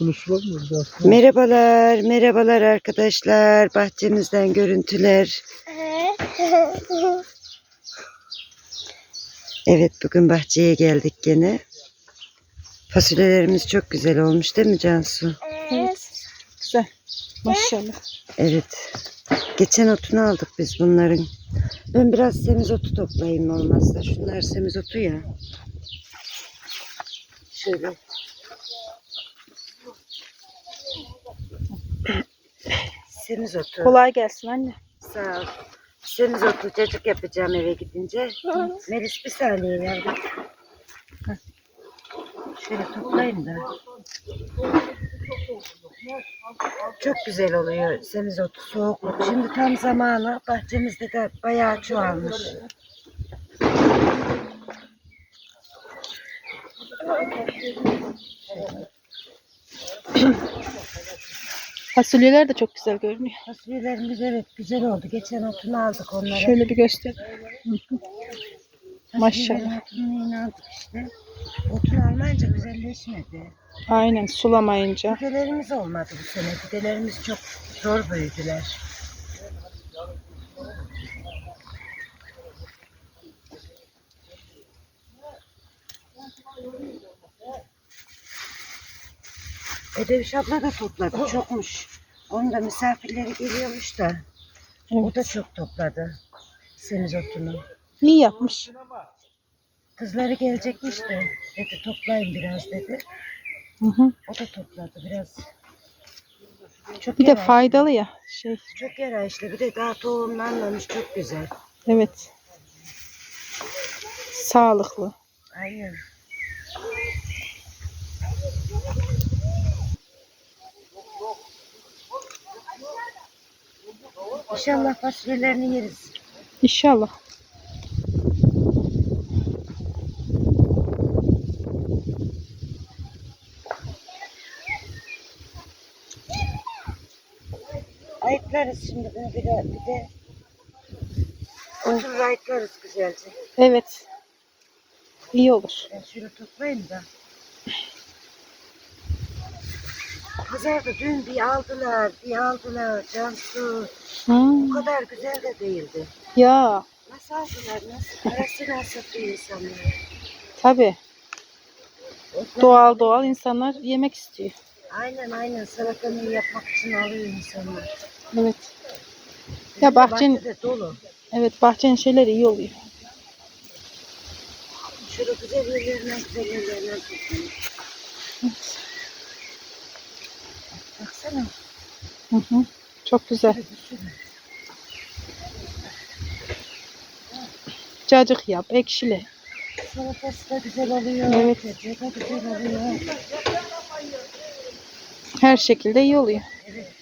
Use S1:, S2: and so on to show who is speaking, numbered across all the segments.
S1: Bunu sulamıyoruz aslında.
S2: Merhabalar, merhabalar arkadaşlar. Bahçemizden görüntüler. Evet, bugün bahçeye geldik gene. Fasulyelerimiz çok güzel olmuş değil mi Cansu?
S3: Evet. Güzel. Maşallah.
S2: Evet. Geçen otunu aldık biz bunların. Ben biraz semizotu toplayayım olmazsa. Şunlar semizotu ya. Şöyle. Semizotu.
S3: Kolay gelsin anne.
S2: Sağ ol. Semizotu cacık yapacağım eve gidince. Melis bir saniye yavrum. Şöyle toplayayım da. Çok güzel oluyor semizotu soğukluk. Şimdi tam zamanı bahçemizde de bayağı çoğalmış.
S3: Fasulyeler de çok güzel görünüyor.
S2: Fasulyelerimiz evet güzel oldu. Geçen otunu aldık onlara.
S3: Şöyle bir göster. Maşallah.
S2: Otunu aldık işte. Otunu almayınca güzelleşmedi.
S3: Aynen sulamayınca.
S2: Fidelerimiz olmadı bu sene. Fidelerimiz çok zor büyüdüler. Ödeviş abla da topladı. Çokmuş. Onun da misafirleri geliyormuş da. O da çok topladı. Semizotunu.
S3: İyi yapmış.
S2: Kızları gelecekmiş de. Dedi toplayın biraz dedi.
S3: Hı hı.
S2: O da topladı biraz. Çok
S3: Bir de
S2: yarar.
S3: faydalı ya. Şey.
S2: Çok yarar işte. Bir de daha tohumlanmamış. Çok güzel.
S3: Evet. Sağlıklı.
S2: Aynen. İnşallah fasulyelerini yeriz.
S3: İnşallah.
S2: Ayıklarız şimdi bunu bir de, bir de oturur ayıklarız güzelce.
S3: Evet. İyi olur.
S2: Ben şöyle toplayayım da. Pazarda dün bir aldılar, bir aldılar. Cansu.
S3: Hmm.
S2: kadar güzel de değildi.
S3: Ya
S2: Nasıl aldılar? Nasıl? Parasıyla satıyor insanlar.
S3: tabii. Doğal doğal insanlar yemek istiyor.
S2: Aynen aynen salatanı yapmak için alıyor insanlar.
S3: Evet.
S2: Bizim
S3: Ya bahçenin
S2: bahçede dolu.
S3: evet bahçenin şeyleri iyi oluyor.
S2: Şöyle güzel yerlerinden güzel yerlerinden. Baksana.
S3: Hı hı. Çok güzel. Cacık yap, ekşili.
S2: Salatası da güzel oluyor.
S3: Evet.
S2: Cacığı da güzel oluyor.
S3: Her şekilde iyi oluyor.
S2: Evet.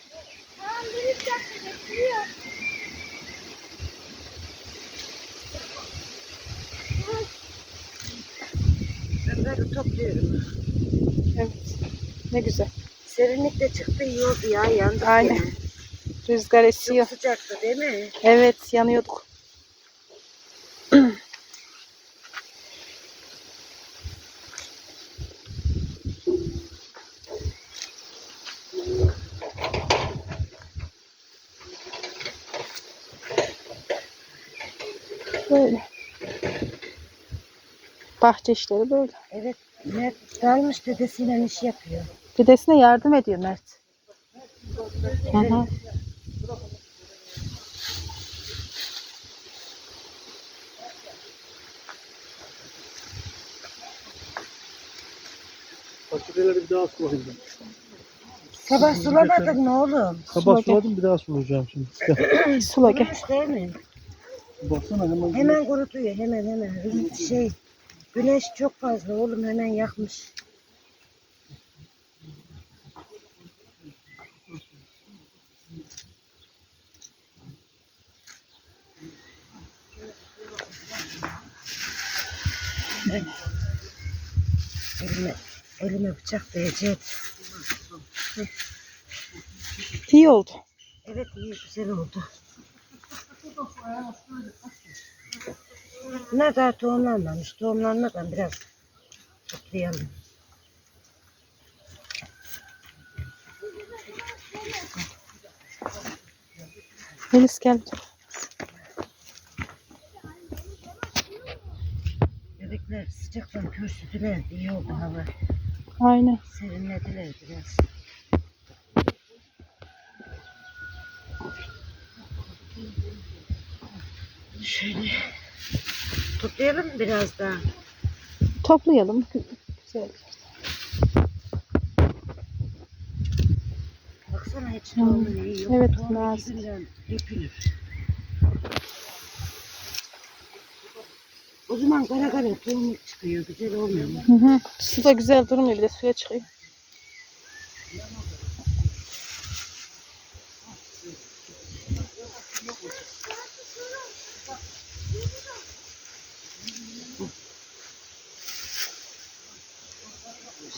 S2: Ben böyle topluyorum.
S3: Evet. Ne güzel.
S2: Serinlik de çıktı iyi oldu ya yandık
S3: Aynen.
S2: yine.
S3: Rüzgar esiyor.
S2: Çok sıcaktı değil mi?
S3: Evet, yanıyorduk. Böyle. Bahçe işleri böyle.
S2: Evet. Mert dalmış dedesiyle iş yapıyor.
S3: Dedesine yardım ediyor Mert. Hı hı.
S1: Fasulyeleri bir daha sulayayım ben.
S2: Sabah sulamadın ne oğlum?
S1: Sabah suladım bir daha sulayacağım şimdi. Gel.
S3: Sula gel.
S2: Kurumuş değil mi?
S1: Baksana hemen.
S2: Hemen kurutuyor hemen hemen. Şey güneş çok fazla oğlum hemen yakmış. Öyle. Elime, elime bıçak değecek.
S3: İyi oldu.
S2: Evet iyi güzel oldu. Bunlar daha tohumlanmamış. Tohumlanmadan biraz toplayalım.
S3: Melis gel.
S2: Bebekler sıcaktan körsüdüler. İyi oldu hava.
S3: Aynen.
S2: Serinlediler biraz. Şöyle toplayalım biraz daha?
S3: Toplayalım. Güzel.
S2: Baksana hiç
S3: Hmm, evet,
S2: yüzünden dökülür. O zaman kara kara tohum çıkıyor. Güzel olmuyor mu?
S3: Hı hı. Su da güzel durmuyor bir de suya çıkıyor.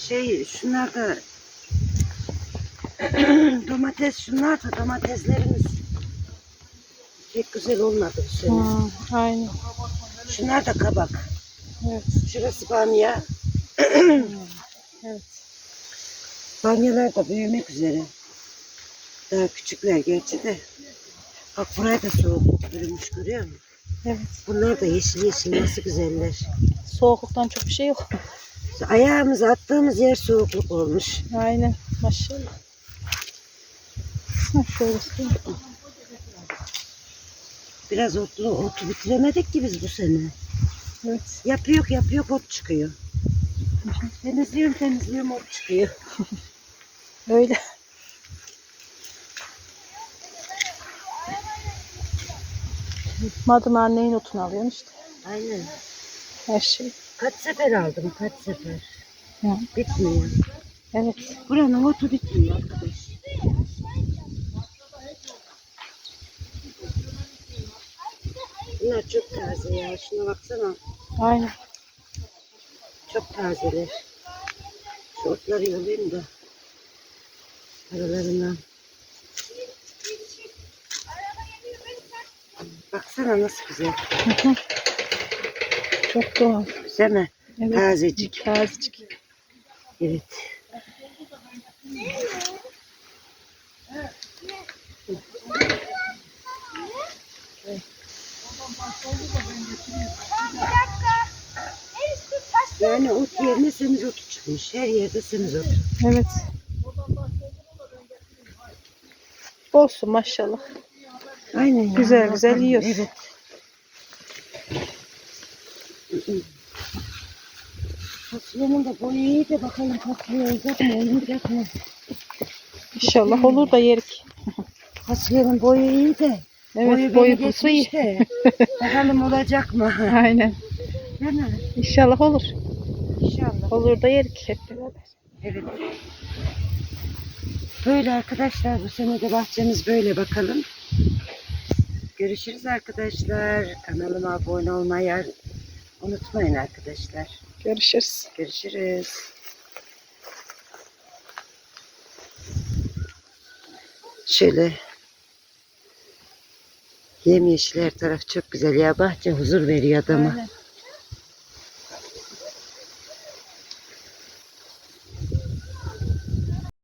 S2: Şey şunlar da domates şunlar da domateslerimiz pek güzel olmadı bu sene.
S3: Aynen.
S2: Şunlar da kabak.
S3: Evet.
S2: Şurası bamya.
S3: Evet.
S2: Bamyalar da büyümek üzere. Daha küçükler gerçi de. Bak buraya da soğukluk bürümüş görüyor musun?
S3: Evet.
S2: Bunlar da yeşil yeşil nasıl güzeller.
S3: Soğukluktan çok bir şey yok.
S2: Ayağımızı attığımız yer soğukluk olmuş.
S3: Aynen. Maşallah. Şöyle.
S2: Biraz otlu, otu bitiremedik ki biz bu sene.
S3: Evet.
S2: Yapıyor yapıyor ot çıkıyor. Temizliyorum temizliyorum ot çıkıyor.
S3: Öyle. Madım annenin otunu alıyorsun işte.
S2: Aynen.
S3: Her şey.
S2: Kaç sefer aldım kaç sefer.
S3: Hı.
S2: Bitmiyor.
S3: Evet.
S2: Buranın otu bitmiyor Bunlar çok taze ya. Şuna baksana.
S3: Aynen.
S2: Çok tazeler. Şu otları yolayım da. Aralarından. Baksana nasıl güzel.
S3: Hı hı. Çok doğal.
S2: Güzel mi?
S3: Evet.
S2: Tazecik.
S3: Tazecik.
S2: Evet. Yani ot yerine semizotu çıkmış. Her yerde semizot.
S3: Evet. Olsun maşallah.
S2: Aynen. ya.
S3: Güzel güzel
S2: Bakalım.
S3: yiyoruz.
S2: Evet. Fasulyenin de boyu iyi de bakalım fasulye olacak mı olmayacak mı?
S3: İnşallah olur da yerik.
S2: Fasulyenin boyu iyi de.
S3: Evet
S2: boyu
S3: boyu
S2: beni
S3: iyi.
S2: geçmiş de. bakalım olacak mı?
S3: Aynen.
S2: Değil mi?
S3: İnşallah olur.
S2: İnşallah.
S3: Olur da yerik hep beraber.
S2: Evet. Böyle arkadaşlar bu sene de bahçemiz böyle bakalım. Görüşürüz arkadaşlar. Kanalıma abone olmayı unutmayın arkadaşlar.
S3: Görüşürüz.
S2: Görüşürüz. Şöyle yemyeşil her taraf çok güzel ya bahçe huzur veriyor adama.
S3: Aynen.